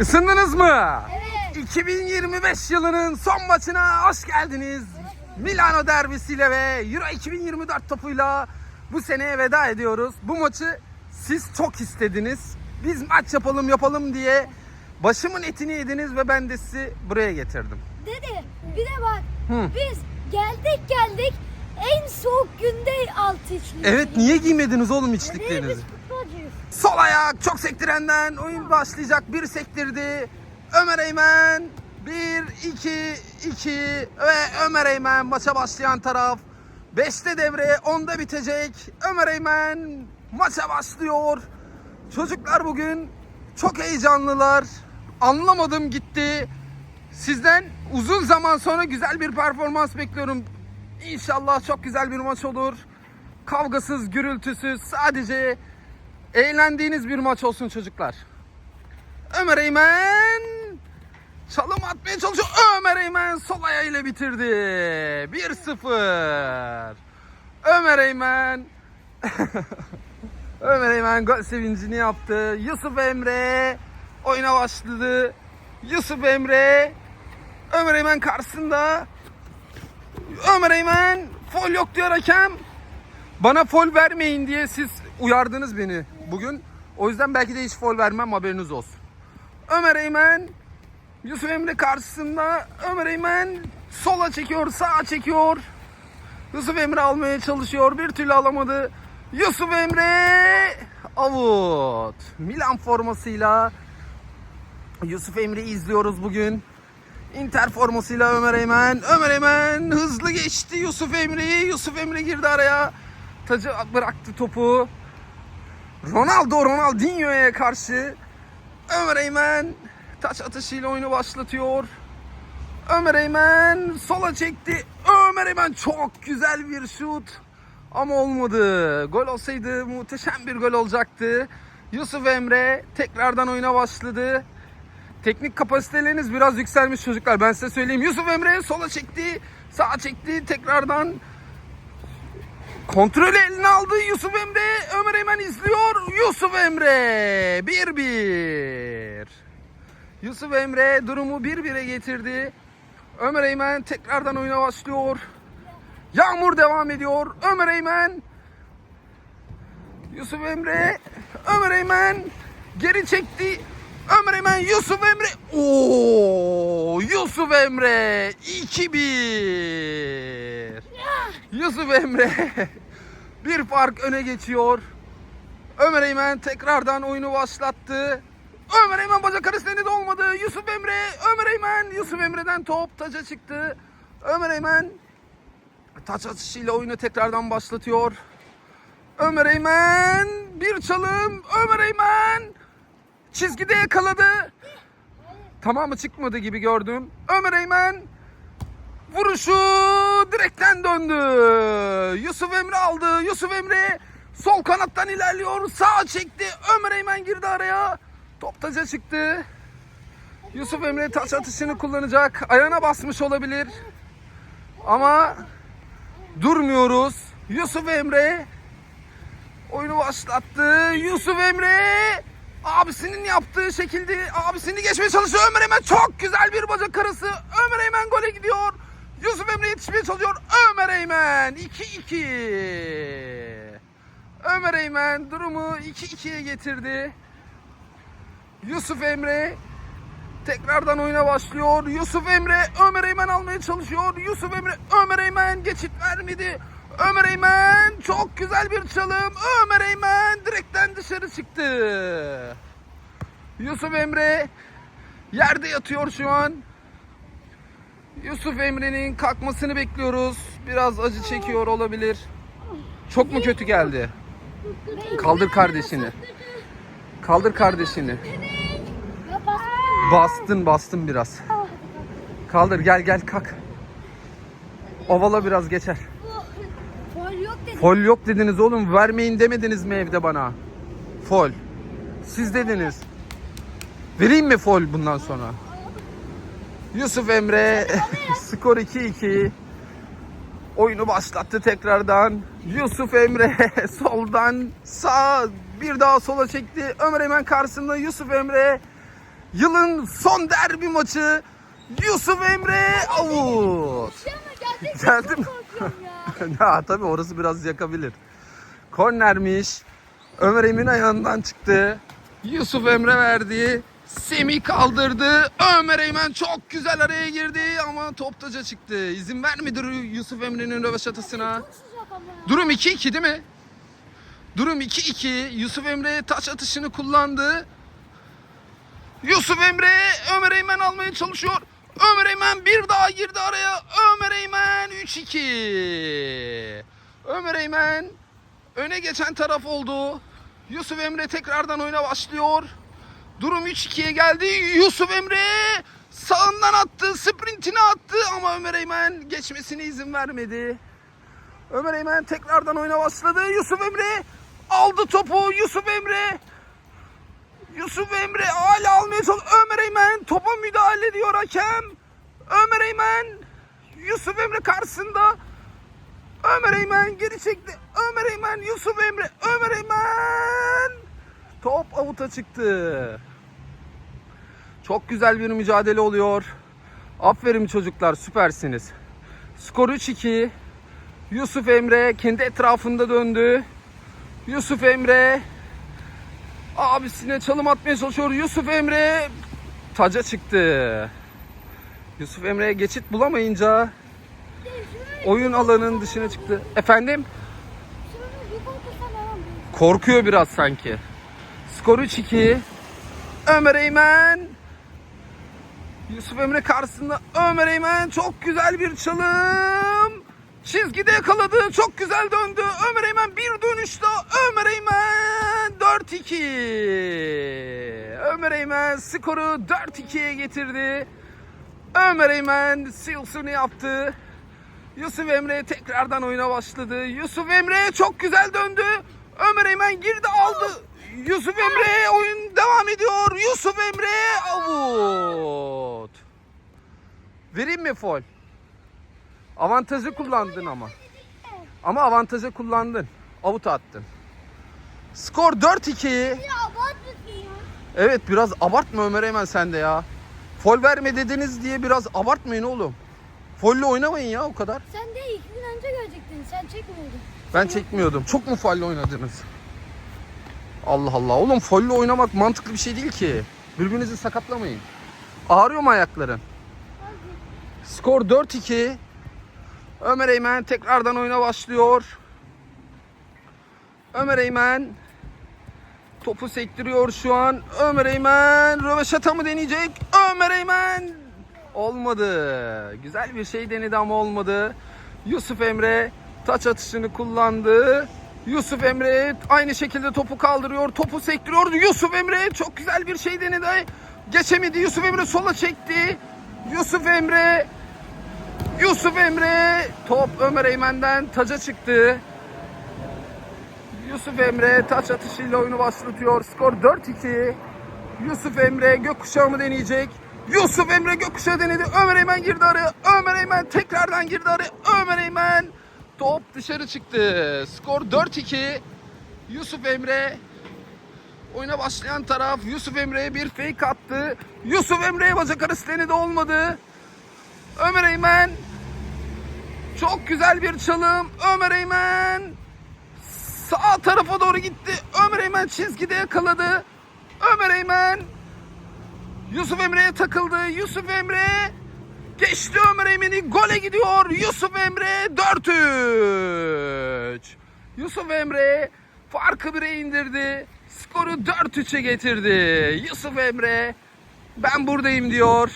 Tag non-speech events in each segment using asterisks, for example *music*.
Isındınız mı? Evet. 2025 yılının son maçına hoş geldiniz. Milano derbisiyle ve Euro 2024 topuyla bu seneye veda ediyoruz. Bu maçı siz çok istediniz. Biz maç yapalım yapalım diye başımın etini yediniz ve ben de sizi buraya getirdim. Dede bir de bak Hı. biz geldik geldik en soğuk günde altı içlik. Evet niye giymediniz oğlum içliklerinizi? Sol ayak çok sektirenden oyun başlayacak. Bir sektirdi. Ömer Eymen 1 2 2 ve Ömer Eymen maça başlayan taraf. 5'te devre 10'da bitecek. Ömer Eymen maça başlıyor. Çocuklar bugün çok heyecanlılar. Anlamadım gitti. Sizden uzun zaman sonra güzel bir performans bekliyorum. İnşallah çok güzel bir maç olur. Kavgasız, gürültüsüz, sadece eğlendiğiniz bir maç olsun çocuklar. Ömer Eymen çalım atmaya çalışıyor. Ömer Eymen sol ayağıyla bitirdi. 1-0. Ömer Eymen *laughs* Ömer Eymen gol sevincini yaptı. Yusuf Emre oyuna başladı. Yusuf Emre Ömer Eymen karşısında. Ömer Eymen foul yok diyor hakem. Bana fol vermeyin diye siz uyardınız beni bugün. O yüzden belki de hiç fol vermem haberiniz olsun. Ömer Eymen Yusuf Emre karşısında Ömer Eymen sola çekiyor, sağa çekiyor. Yusuf Emre almaya çalışıyor. Bir türlü alamadı. Yusuf Emre avut. Milan formasıyla Yusuf Emre'yi izliyoruz bugün. Inter formasıyla Ömer Eymen. Ömer Eymen hızlı geçti Yusuf Emre'yi. Yusuf Emre girdi araya. Tacı bıraktı topu. Ronaldo Ronaldinho'ya karşı Ömer Eymen taç atışıyla oyunu başlatıyor. Ömer Eymen sola çekti. Ömer Eymen çok güzel bir şut. Ama olmadı. Gol olsaydı muhteşem bir gol olacaktı. Yusuf Emre tekrardan oyuna başladı. Teknik kapasiteleriniz biraz yükselmiş çocuklar. Ben size söyleyeyim. Yusuf Emre sola çekti. Sağa çekti. Tekrardan kontrolü eline aldı. Yusuf Emre. Ömer Eymen izliyor. Yusuf Emre. 1-1. Yusuf Emre durumu 1-1'e getirdi. Ömer Eymen tekrardan oyuna başlıyor. Yağmur devam ediyor. Ömer Eymen. Yusuf Emre. Ömer Eymen. Geri çekti. Ömer Eymen. Yusuf Emre. Oo, Yusuf Emre. 2-1. Yusuf Emre. *laughs* Bir fark öne geçiyor. Ömer Eymen tekrardan oyunu başlattı. Ömer Eymen bacak arasında de olmadı. Yusuf Emre. Ömer Eymen. Yusuf Emre'den top taca çıktı. Ömer Eymen taç atışıyla oyunu tekrardan başlatıyor. Ömer Eymen bir çalım. Ömer Eymen çizgide yakaladı. Tamamı çıkmadı gibi gördüm. Ömer Eymen vuruşu direkten döndü. Yusuf Emre aldı. Yusuf Emre sol kanattan ilerliyor. Sağa çekti. Ömer Eymen girdi araya. Top çıktı. Yusuf Emre taç atışını kullanacak. Ayağına basmış olabilir. Ama durmuyoruz. Yusuf Emre oyunu başlattı. Yusuf Emre abisinin yaptığı şekilde abisini geçmeye çalışıyor. Ömer Eymen çok güzel bir bacak arası. Ömer Eymen gole gidiyor. Yusuf Emre yetişmeye çalışıyor. Ömer Eymen 2-2. Ömer Eymen durumu 2-2'ye getirdi. Yusuf Emre tekrardan oyuna başlıyor. Yusuf Emre Ömer Eymen almaya çalışıyor. Yusuf Emre Ömer Eymen geçit vermedi. Ömer Eymen çok güzel bir çalım. Ömer Eymen dışarı çıktı. Yusuf Emre yerde yatıyor şu an. Yusuf Emre'nin kalkmasını bekliyoruz. Biraz acı çekiyor olabilir. Çok mu kötü geldi? Kaldır kardeşini. Kaldır kardeşini. Bastın bastın biraz. Kaldır gel gel kalk. Ovala biraz geçer. Fol yok dediniz oğlum. Vermeyin demediniz mi evde bana? Fol. Siz dediniz. Vereyim mi fol bundan sonra? Yusuf Emre *laughs* skor 2-2. Oyunu başlattı tekrardan. Yusuf Emre *laughs* soldan sağ bir daha sola çekti. Ömer Eymen karşısında Yusuf Emre Yılın son derbi maçı. Yusuf Emre avut. Geldim. *laughs* Ya tabii orası biraz yakabilir. Kornermiş. Ömer Emin ayağından çıktı. Yusuf Emre verdi. Semih kaldırdı. Ömer Eymen çok güzel araya girdi ama top taca çıktı. İzin vermedi Yusuf Emre'nin ya. Durum 2-2 değil mi? Durum 2-2. Yusuf Emre taç atışını kullandı. Yusuf Emre Ömer Eymen almaya çalışıyor. Ömer Eymen bir daha girdi araya. Ömer Eymen 3-2. Ömer Eymen öne geçen taraf oldu. Yusuf Emre tekrardan oyuna başlıyor. Durum 3-2'ye geldi. Yusuf Emre sağından attı, sprintini attı ama Ömer Eymen geçmesine izin vermedi. Ömer Eymen tekrardan oyuna başladı. Yusuf Emre aldı topu. Yusuf Emre Yusuf Emre hala almaya çalışıyor. Ömer Eymen topa müdahale ediyor hakem. Ömer Eymen Yusuf Emre karşısında. Ömer Eymen geri çekti. Ömer Eymen Yusuf Emre. Ömer Eymen top avuta çıktı. Çok güzel bir mücadele oluyor. Aferin çocuklar süpersiniz. Skor 3-2. Yusuf Emre kendi etrafında döndü. Yusuf Emre abisine çalım atmaya çalışıyor. Yusuf Emre taca çıktı. Yusuf Emre geçit bulamayınca oyun alanının dışına çıktı. Efendim? Korkuyor biraz sanki. Skor 3-2. Ömer Eymen. Yusuf Emre karşısında Ömer Eymen çok güzel bir çalım. Çizgide yakaladı. Çok güzel döndü. Ömer Eymen bir dönüşte Ömer Eymen 4-2. Ömer Eymen skoru 4-2'ye getirdi. Ömer Eymen silsini yaptı. Yusuf Emre tekrardan oyuna başladı. Yusuf Emre çok güzel döndü. Ömer Eymen girdi aldı. Yusuf Emre oyun devam ediyor. Yusuf Emre avut. Vereyim mi fol? Avantajı kullandın ama. Ama avantajı kullandın. Avut attın. Skor 4-2. Ya abartmasın ya. Evet biraz abartma Ömer Eymen sen de ya. Fol verme dediniz diye biraz abartmayın oğlum. Folle oynamayın ya o kadar. Sen de iki gün önce görecektin. Sen çekmiyordun. Ben çekmiyordum. Çok mu folle oynadınız? Allah Allah. Oğlum folle oynamak mantıklı bir şey değil ki. Birbirinizi sakatlamayın. Ağrıyor mu ayakların? Skor 4-2. Ömer Eymen tekrardan oyuna başlıyor. Ömer Eymen topu sektiriyor şu an. Ömer Eymen röveşata mı deneyecek? Ömer Eymen olmadı. Güzel bir şey denedi ama olmadı. Yusuf Emre taç atışını kullandı. Yusuf Emre aynı şekilde topu kaldırıyor. Topu sektiriyor. Yusuf Emre çok güzel bir şey denedi. Geçemedi. Yusuf Emre sola çekti. Yusuf Emre Yusuf Emre top Ömer Eymen'den taca çıktı. Yusuf Emre taç atışıyla oyunu başlatıyor. Skor 4-2. Yusuf Emre gökkuşağı mı deneyecek? Yusuf Emre gökkuşağı denedi. Ömer Eymen girdi araya. Ömer Eymen tekrardan girdi araya. Ömer Eymen top dışarı çıktı. Skor 4-2. Yusuf Emre oyuna başlayan taraf Yusuf Emre'ye bir fake attı. Yusuf Emre'ye bacak arası denedi olmadı. Ömer Eymen çok güzel bir çalım. Ömer Eymen sağ tarafa doğru gitti. Ömer Eymen çizgide yakaladı. Ömer Eymen Yusuf Emre'ye takıldı. Yusuf Emre geçti Ömer Eymen'i gole gidiyor. Yusuf Emre 4-3. Yusuf Emre farkı bire indirdi. Skoru 4-3'e getirdi. Yusuf Emre ben buradayım diyor.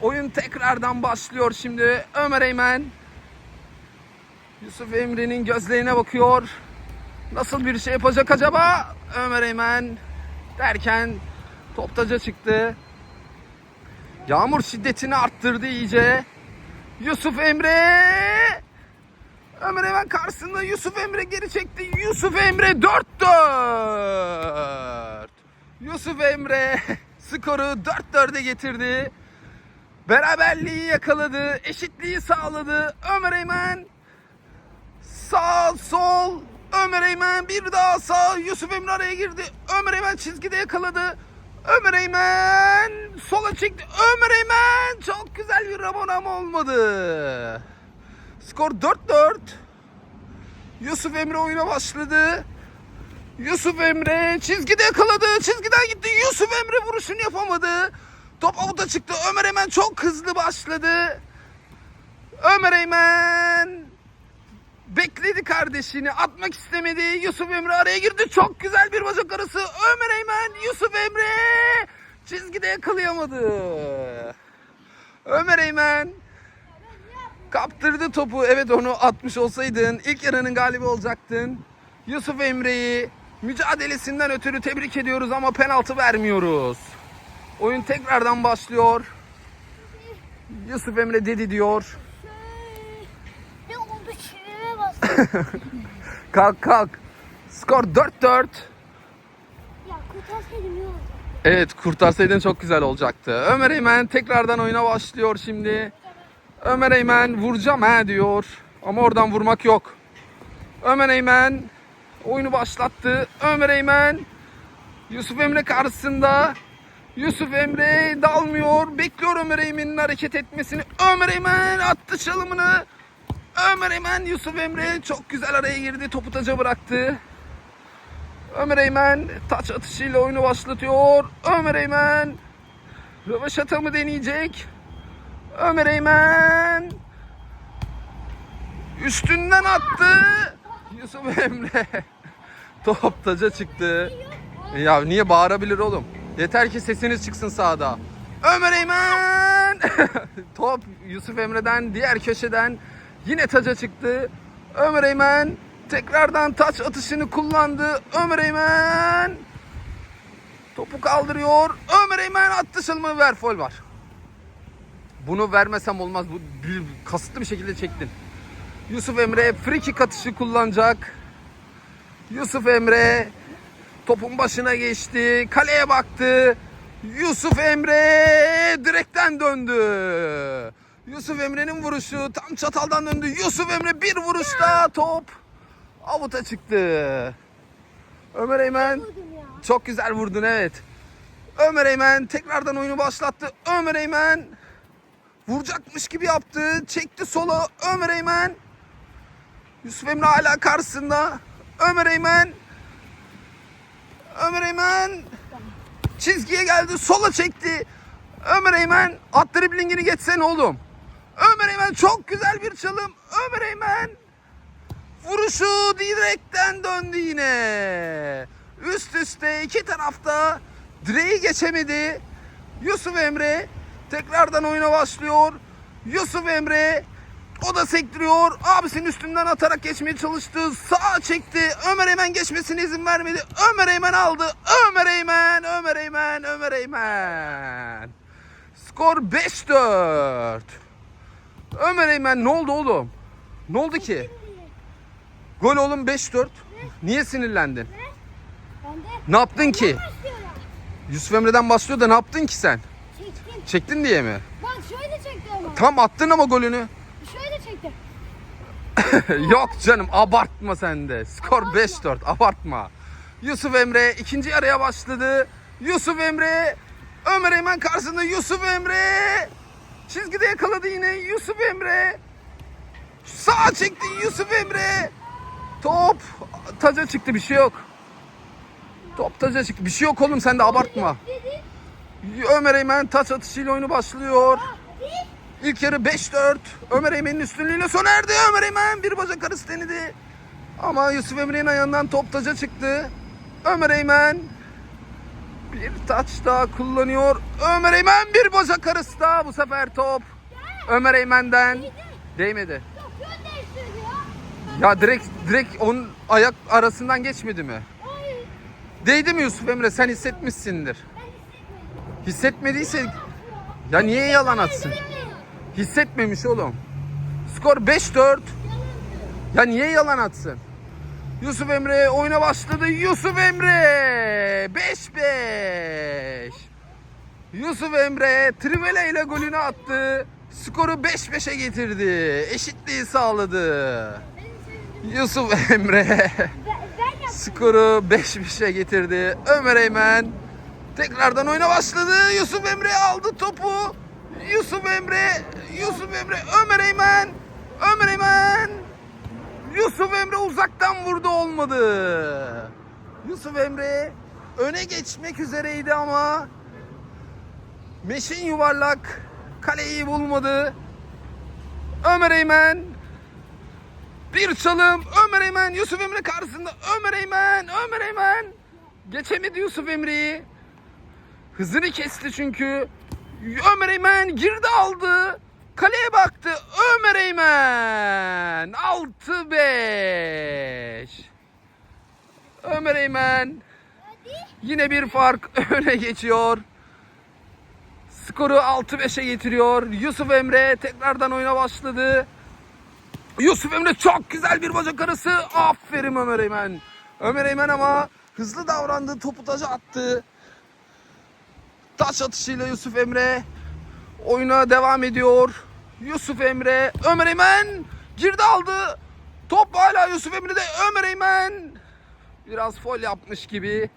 Oyun tekrardan başlıyor şimdi. Ömer Eymen Yusuf Emre'nin gözlerine bakıyor. Nasıl bir şey yapacak acaba? Ömer Eymen derken top taca çıktı. Yağmur şiddetini arttırdı iyice. Yusuf Emre Ömer Eymen karşısında Yusuf Emre geri çekti. Yusuf Emre 4-4. Yusuf Emre *laughs* skoru 4-4'e getirdi. Beraberliği yakaladı. Eşitliği sağladı. Ömer Eymen Sağ sol Ömer Eymen bir daha sağ Yusuf Emre araya girdi. Ömer Eymen çizgide yakaladı. Ömer Eymen sola çekti. Ömer Eymen çok güzel bir rabon ama olmadı. Skor 4-4. Yusuf Emre oyuna başladı. Yusuf Emre çizgide yakaladı. Çizgiden gitti. Yusuf Emre vuruşunu yapamadı. Top avuta çıktı. Ömer Eymen çok hızlı başladı. Ömer Eymen bekledi kardeşini. Atmak istemedi. Yusuf Emre araya girdi. Çok güzel bir bacak arası. Ömer Eymen, Yusuf Emre çizgide yakalayamadı. Ömer Eymen kaptırdı topu. Evet onu atmış olsaydın ilk yarının galibi olacaktın. Yusuf Emre'yi mücadelesinden ötürü tebrik ediyoruz ama penaltı vermiyoruz. Oyun tekrardan başlıyor. Yusuf Emre dedi diyor. Ne oldu çivime bastı. *laughs* Kalk kalk. Skor 4-4. ya kurtarsaydım ne olacak? Evet kurtarsaydın çok güzel olacaktı. Ömer Eymen tekrardan oyuna başlıyor şimdi. Ömer Eymen vuracağım ha diyor. Ama oradan vurmak yok. Ömer Eymen oyunu başlattı. Ömer Eymen Yusuf Emre karşısında. Yusuf Emre dalmıyor. Bekliyor Ömer Eymen'in hareket etmesini. Ömer Eymen attı çalımını. Ömer Eymen Yusuf Emre çok güzel araya girdi. Topu taca bıraktı. Ömer Eymen taç atışıyla oyunu başlatıyor. Ömer Eymen röveşata mı deneyecek? Ömer Eymen üstünden attı. Yusuf Emre *laughs* top taca çıktı. Ya niye bağırabilir oğlum? Yeter ki sesiniz çıksın sahada. Ömer Eymen *laughs* top Yusuf Emre'den diğer köşeden yine taca çıktı. Ömer Eymen tekrardan taç atışını kullandı. Ömer Eymen topu kaldırıyor. Ömer Eymen attı çalımı ver fol var. Bunu vermesem olmaz. Bu bir, kasıtlı bir şekilde çektin. Yusuf Emre free kick atışı kullanacak. Yusuf Emre topun başına geçti. Kaleye baktı. Yusuf Emre direkten döndü. Yusuf Emre'nin vuruşu tam çataldan döndü. Yusuf Emre bir vuruşta top avuta çıktı. Ömer Eymen çok güzel vurdun evet. Ömer Eymen tekrardan oyunu başlattı. Ömer Eymen vuracakmış gibi yaptı. Çekti sola. Ömer Eymen. Yusuf Emre hala karşısında. Ömer Eymen. Ömer Eymen çizgiye geldi. Sola çekti. Ömer Eymen at driblingini geçsene oğlum. Ömer Eymen çok güzel bir çalım. Ömer Eymen vuruşu direkten döndü yine. Üst üste iki tarafta direği geçemedi. Yusuf Emre tekrardan oyuna başlıyor. Yusuf Emre o da sektiriyor. Abisinin üstünden atarak geçmeye çalıştı. Sağa çekti. Ömer Eymen geçmesine izin vermedi. Ömer Eymen aldı. Ömer Eymen, Ömer Eymen, Ömer Eymen. Skor 5-4. Ömer Eymen ne oldu oğlum? Ne oldu ki? Gol oğlum 5-4. Niye sinirlendin? Ne yaptın ki? Yusuf Emre'den başlıyor da ne yaptın ki sen? Çektim. Çektin diye mi? Bak şöyle çekti ama. Tam attın ama golünü. Şöyle çekti. *laughs* Yok canım abartma sen de. Skor 5-4 abartma. Yusuf Emre ikinci yarıya başladı. Yusuf Emre Ömer Eymen karşısında Yusuf Emre çizgide yakaladı yine Yusuf Emre sağa çekti Yusuf Emre top taca çıktı bir şey yok top taca çıktı bir şey yok oğlum sen de abartma. Ömer Eymen taç atışıyla oyunu başlıyor. İlk yarı 5-4. Ömer Eymen'in üstünlüğüyle sona erdi. Ömer Eymen bir bacak arası denedi. Ama Yusuf Emre'nin ayağından top taca çıktı. Ömer Eymen bir taç daha kullanıyor. Ömer Eymen bir bacak arası daha. Bu sefer top Ömer Eymen'den değmedi. Ya. Direkt direkt onun ayak arasından geçmedi mi? Değdi mi Yusuf Emre? Sen hissetmişsindir. Hissetmediyse ya niye yalan atsın? Hissetmemiş oğlum. Skor 5-4. Ya niye yalan atsın? Yusuf Emre oyuna başladı. Yusuf Emre 5-5. Yusuf Emre Trivela ile golünü attı. Skoru 5-5'e getirdi. Eşitliği sağladı. Yusuf Emre skoru 5-5'e getirdi. Ömer Eymen Tekrardan oyuna başladı. Yusuf Emre aldı topu. Yusuf Emre, Yusuf Emre, Ömer Eymen, Ömer Eymen. Yusuf Emre uzaktan vurdu olmadı. Yusuf Emre öne geçmek üzereydi ama Meşin yuvarlak kaleyi bulmadı. Ömer Eymen bir çalım Ömer Eymen Yusuf Emre karşısında Ömer Eymen Ömer Eymen geçemedi Yusuf Emre'yi. Hızını kesti çünkü. Ömer Eymen girdi aldı. Kaleye baktı. Ömer Eymen 6-5. Ömer Eymen yine bir fark *laughs* öne geçiyor. Skoru 6-5'e getiriyor. Yusuf Emre tekrardan oyuna başladı. Yusuf Emre çok güzel bir bacak arası. Aferin Ömer Eymen. Ömer Eymen ama hızlı davrandı. Topu taca attı. Taş atışıyla Yusuf Emre oyuna devam ediyor. Yusuf Emre, Ömer Eymen girdi aldı. Top hala Yusuf Emre'de. Ömer Eymen biraz fol yapmış gibi.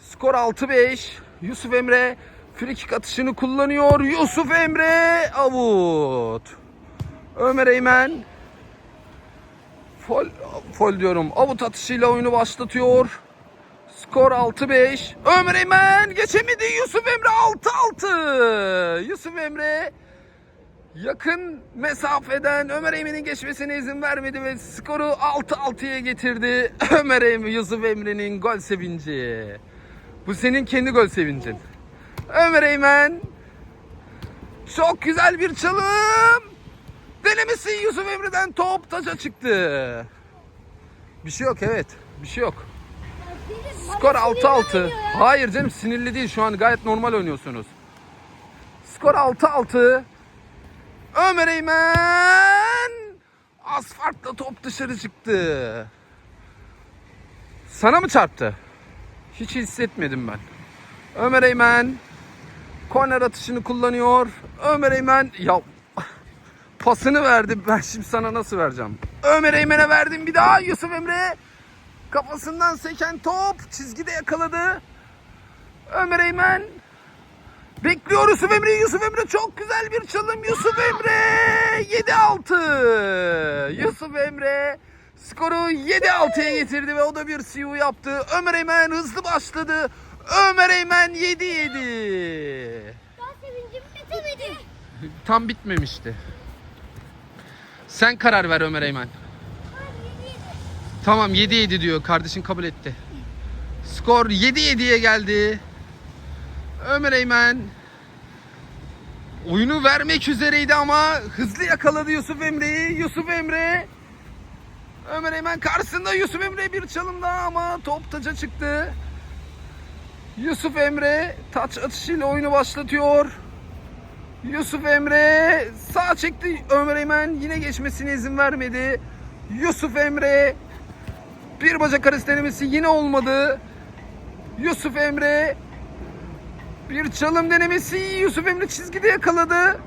Skor 6-5. Yusuf Emre frikik atışını kullanıyor. Yusuf Emre avut. Ömer Eymen fol, fol diyorum. Avut atışıyla oyunu başlatıyor. Skor 6-5. Ömer Eymen geçemedi. Yusuf Emre 6-6. Yusuf Emre yakın mesafeden Ömer Eymen'in geçmesine izin vermedi ve skoru 6-6'ya getirdi. *clears throat* Ömer Eymen, Yusuf Emre'nin gol sevinci. Bu senin kendi gol sevincin. Ömer Eymen çok güzel bir çalım. Denemesi Yusuf Emre'den top taça çıktı. Bir şey yok evet. Bir şey yok. Skor 6-6. Hayır canım sinirli değil şu an gayet normal oynuyorsunuz. Skor 6-6. Ömer Eymen asfaltla top dışarı çıktı. Sana mı çarptı? Hiç hissetmedim ben. Ömer Eymen korner atışını kullanıyor. Ömer Eymen ya pasını verdi. Ben şimdi sana nasıl vereceğim? Ömer Eymen'e verdim bir daha. Yusuf Emre kafasından seken top çizgide yakaladı. Ömer Eymen bekliyor Yusuf Emre. Yusuf Emre çok güzel bir çalım. Yusuf Emre 7-6. Yusuf Emre skoru 7-6'ya getirdi ve o da bir siyu yaptı. Ömer Eymen hızlı başladı. Ömer Eymen 7-7. Daha sevincim bitemedi. Tam bitmemişti. Sen karar ver Ömer Eymen. Tamam 7-7 diyor. Kardeşin kabul etti. Skor 7-7'ye geldi. Ömer Eymen oyunu vermek üzereydi ama hızlı yakaladı Yusuf Emre'yi. Yusuf Emre Ömer Eymen karşısında Yusuf Emre bir çalım daha ama top taça çıktı. Yusuf Emre taç atışıyla oyunu başlatıyor. Yusuf Emre sağ çekti. Ömer Eymen yine geçmesine izin vermedi. Yusuf Emre bir bacak arası denemesi yine olmadı. Yusuf Emre bir çalım denemesi. Yusuf Emre çizgide yakaladı.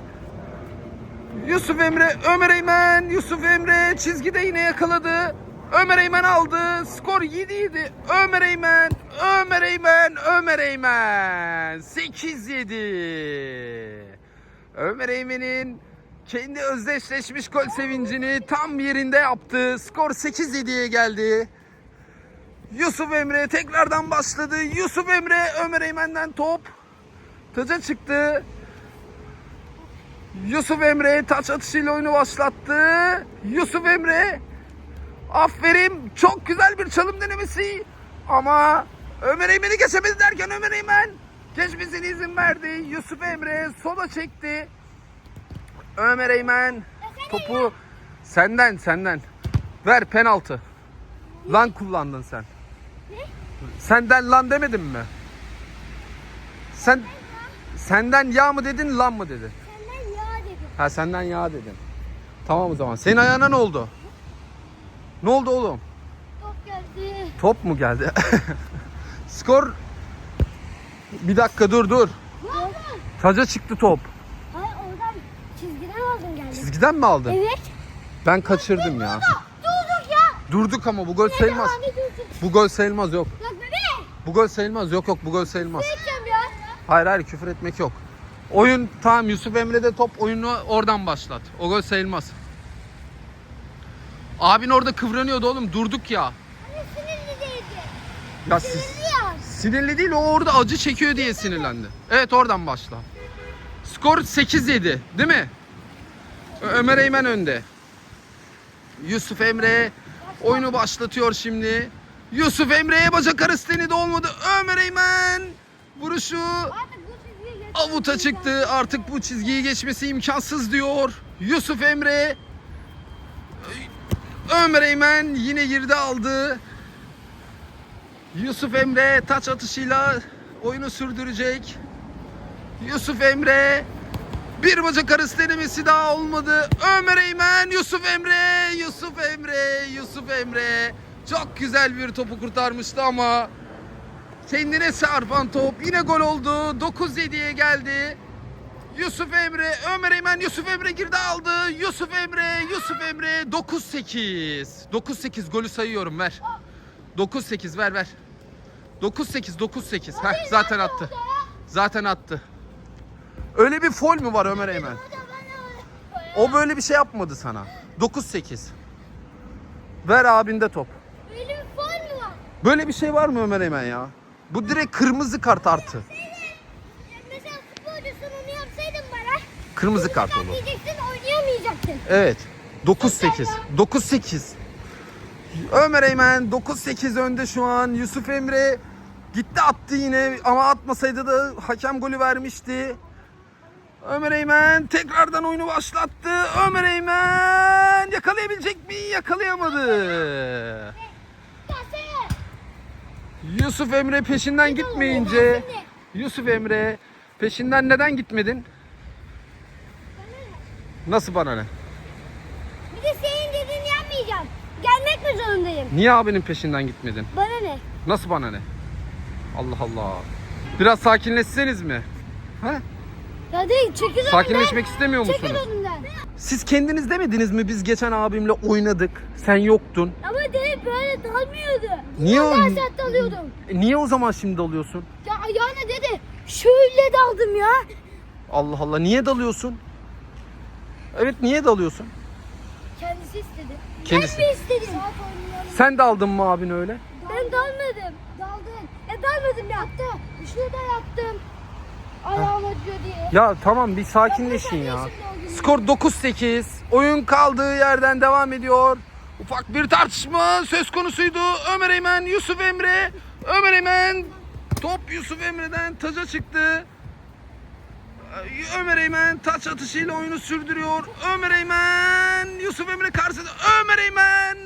Yusuf Emre, Ömer Eymen, Yusuf Emre çizgide yine yakaladı. Ömer Eymen aldı. Skor 7-7. Ömer Eymen, Ömer Eymen, Ömer Eymen. 8-7. Ömer Eymen'in kendi özdeşleşmiş gol sevincini tam yerinde yaptı. Skor 8-7'ye geldi. Yusuf Emre tekrardan başladı. Yusuf Emre Ömer Eymen'den top. Taca çıktı. Yusuf Emre taç atışıyla oyunu başlattı. Yusuf Emre aferin çok güzel bir çalım denemesi. Ama Ömer Eymen'i geçemedi derken Ömer Eymen geçmesine izin verdi. Yusuf Emre sola çekti. Ömer Eymen topu senden senden ver penaltı. Lan kullandın sen. Senden lan demedim mi? Sen senden yağ mı dedin lan mı dedin? Senden ya dedim. Ha senden yağ dedin. Tamam o zaman. Senin ayağına ne oldu? Ne oldu oğlum? Top geldi. Top mu geldi? *laughs* Skor bir dakika dur dur. Taca çıktı top. Hayır oradan çizgiden aldın geldi. Çizgiden mi aldın? Evet. Ben kaçırdım ya. Durduk ya. Durduk ama bu gol sayılmaz. Bu gol sayılmaz yok. Bak. Bu gol sayılmaz yok yok bu gol sayılmaz. Ya? Hayır hayır küfür etmek yok. Oyun tamam Yusuf Emre'de top oyunu oradan başlat. O gol sayılmaz. Abin orada kıvranıyordu oğlum durduk ya. Hani sinirli değildi. Ya siz, Sinirli değil o orada acı çekiyor diye sinirlendi. Evet oradan başla. Skor 8-7 değil mi? Ömer Eymen önde. Yusuf Emre oyunu başlatıyor şimdi. Yusuf Emre'ye bacak arası denedi olmadı. Ömer Eymen vuruşu avuta çıktı. Artık bu çizgiyi geçmesi imkansız diyor. Yusuf Emre Ömer Eymen yine girdi aldı. Yusuf Emre taç atışıyla oyunu sürdürecek. Yusuf Emre bir bacak arası denemesi daha olmadı. Ömer Eymen, Yusuf Emre, Yusuf Emre, Yusuf Emre. Çok güzel bir topu kurtarmıştı ama kendine çarpan top yine gol oldu. 9-7'ye geldi. Yusuf Emre, Ömer Eymen, Yusuf Emre girdi aldı. Yusuf Emre, Yusuf Emre 9-8. 9-8 golü sayıyorum ver. 9-8 ver ver. 9-8 9-8. Heh, zaten attı. Zaten attı. Öyle bir fol mü var Ömer Eymen? O böyle bir şey yapmadı sana. 9-8. Ver abinde top. Benim fol mu var? Böyle bir şey var mı Ömer Eymen ya? Bu direkt kırmızı kart artı. Mesela futbolcusun onu yapsaydın bana. Kırmızı kart olur. Evet. 9-8. 9-8. Ömer Eymen 9-8 önde şu an. Yusuf Emre gitti attı yine ama atmasaydı da hakem golü vermişti. Ömer Eymen tekrardan oyunu başlattı. Ömer Eymen yakalayabilecek mi? Yakalayamadı. Yusuf Emre peşinden gitmeyince Yusuf Emre peşinden neden gitmedin? Nasıl bana ne? Bir de senin dediğini yapmayacağım. Gelmek mi zorundayım? Niye abinin peşinden gitmedin? Bana ne? Nasıl bana ne? Allah Allah. Biraz sakinleşseniz mi? Ha? Ya değil çekil önümden. Sakinleşmek istemiyor Çekil musunuz? önümden. Siz kendiniz demediniz mi biz geçen abimle oynadık. Sen yoktun. Ama değil böyle dalmıyordu. Niye o- Ben sert dalıyordum. E niye o zaman şimdi alıyorsun? Ya ayağına dedi. Şöyle daldım ya. Allah Allah niye dalıyorsun? Evet niye dalıyorsun? Kendisi istedi. Kendisi. Ben mi istedim? Saat oynayalım. Sen de aldın mı abin öyle? Ben dalmadım. Daldın. E dalmadım yattı. Şurada yattım. Ayağım acıyor diye. Ya tamam bir sakinleşin ya. Skor 9-8. Oyun kaldığı yerden devam ediyor. Ufak bir tartışma söz konusuydu. Ömer Eymen, Yusuf Emre. Ömer Eymen top Yusuf Emre'den taca çıktı. Ömer Eymen taç atışıyla oyunu sürdürüyor. Ömer Eymen, Yusuf Emre karşısında. Ömer Eymen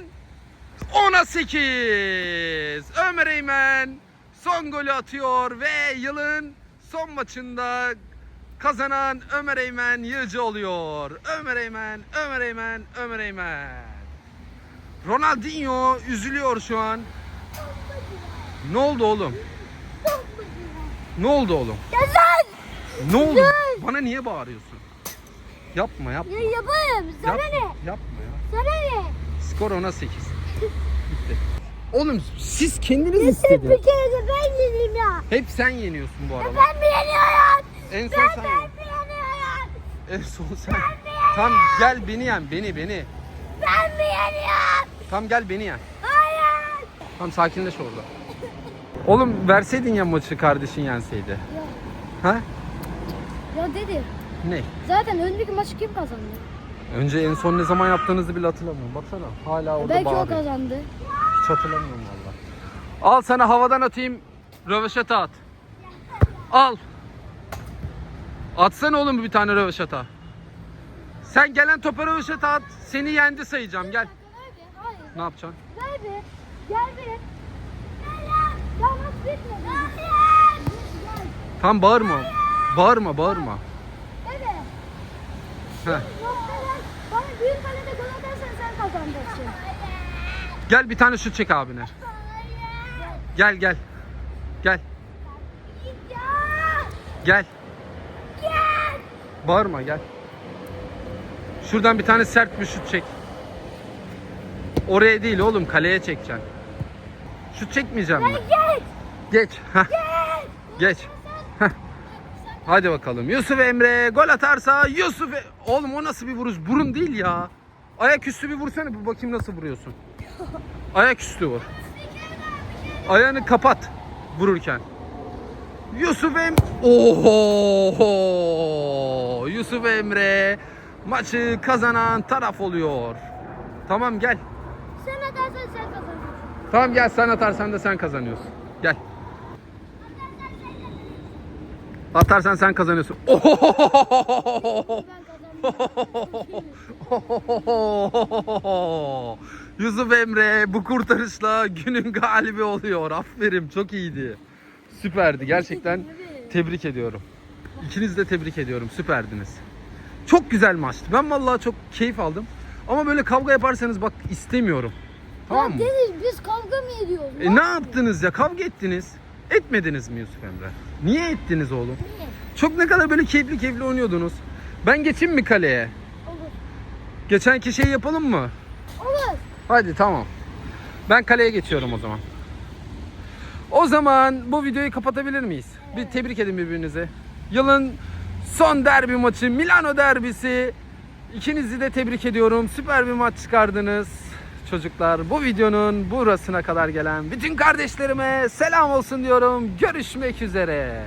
10'a 8. Ömer Eymen son golü atıyor ve yılın son maçında kazanan Ömer Eymen Yığcı oluyor. Ömer Eymen, Ömer Eymen, Ömer Eymen. Ronaldinho üzülüyor şu an. Ne oldu oğlum? Ne oldu oğlum? Ya sen! Ne oldu? Bana niye bağırıyorsun? Yapma yapma. Ya yaparım. Sana Yap- ne? Yapma ya. Sana ne? Skor 10'a 8. *laughs* Oğlum siz kendiniz Bir istediniz. kere de ben yedim ya. Hep sen yeniyorsun bu arada. Ben mi yeniyorum? En son Ben sen ben mi yeniyorum? En son sen. Tam gel beni yen. Beni beni. Ben mi yeniyorum? Tam gel beni yen. Hayır. Tam sakinleş orada. Oğlum verseydin ya maçı kardeşin yenseydi. Ya, Ha? ya dedi. Ne? Zaten önceki maçı kim kazandı? Önce en son ne zaman yaptığınızı bile hatırlamıyorum. Baksana hala orada Belki o bağırıyor. kazandı. Hiç hatırlamıyorum valla. Al sana havadan atayım. Röveşata at. Al. Atsana oğlum bir tane röveşata. Sen gelen topa röveşata at. Seni yendi sayacağım gel. Ne yapacaksın? Ver be. Gel. Gel. Tam bağırma. Bağırma bağırma. Evet. Heh. Bana büyük kalede gol atarsan sen kazanacaksın. Gel bir tane şut çek abine. Gel gel. Gel. Ya. Gel. Gel. Bağırma gel. Şuradan bir tane sert bir şut çek. Oraya değil oğlum kaleye çekeceksin. Şut çekmeyeceğim mi? Gel. Geç. Heh. Geç. Heh. Hadi bakalım. Yusuf Emre gol atarsa Yusuf E- Oğlum o nasıl bir vuruş? Burun değil ya. Ayaküstü bir vursana bir bakayım nasıl vuruyorsun. Ayaküstü vur. Ayağını kapat vururken. Yusuf Em Oho! Yusuf Emre maçı kazanan taraf oluyor. Tamam gel. Sen atarsan sen kazanırsın. Tamam gel sen atarsan da sen kazanıyorsun. Gel. Atarsan sen kazanıyorsun. Oho! *laughs* Yusuf Emre bu kurtarışla günün galibi oluyor. Aferin çok iyiydi. Süperdi gerçekten. Tebrik ediyorum. İkinizi de tebrik ediyorum. Süperdiniz. Çok güzel maçtı. Ben vallahi çok keyif aldım. Ama böyle kavga yaparsanız bak istemiyorum. Tamam mı? Deniz biz kavga mı ediyoruz? E ne yaptınız ya? Kavga ettiniz. Etmediniz mi Yusuf Emre? Niye ettiniz oğlum? Niye? Çok ne kadar böyle keyifli keyifli oynuyordunuz. Ben geçeyim mi kaleye? Olur. Geçenki şeyi yapalım mı? Olur. Hadi tamam. Ben kaleye geçiyorum o zaman. O zaman bu videoyu kapatabilir miyiz? Bir tebrik edin birbirinize. Yılın son derbi maçı Milano derbisi. İkinizi de tebrik ediyorum. Süper bir maç çıkardınız çocuklar. Bu videonun burasına kadar gelen bütün kardeşlerime selam olsun diyorum. Görüşmek üzere.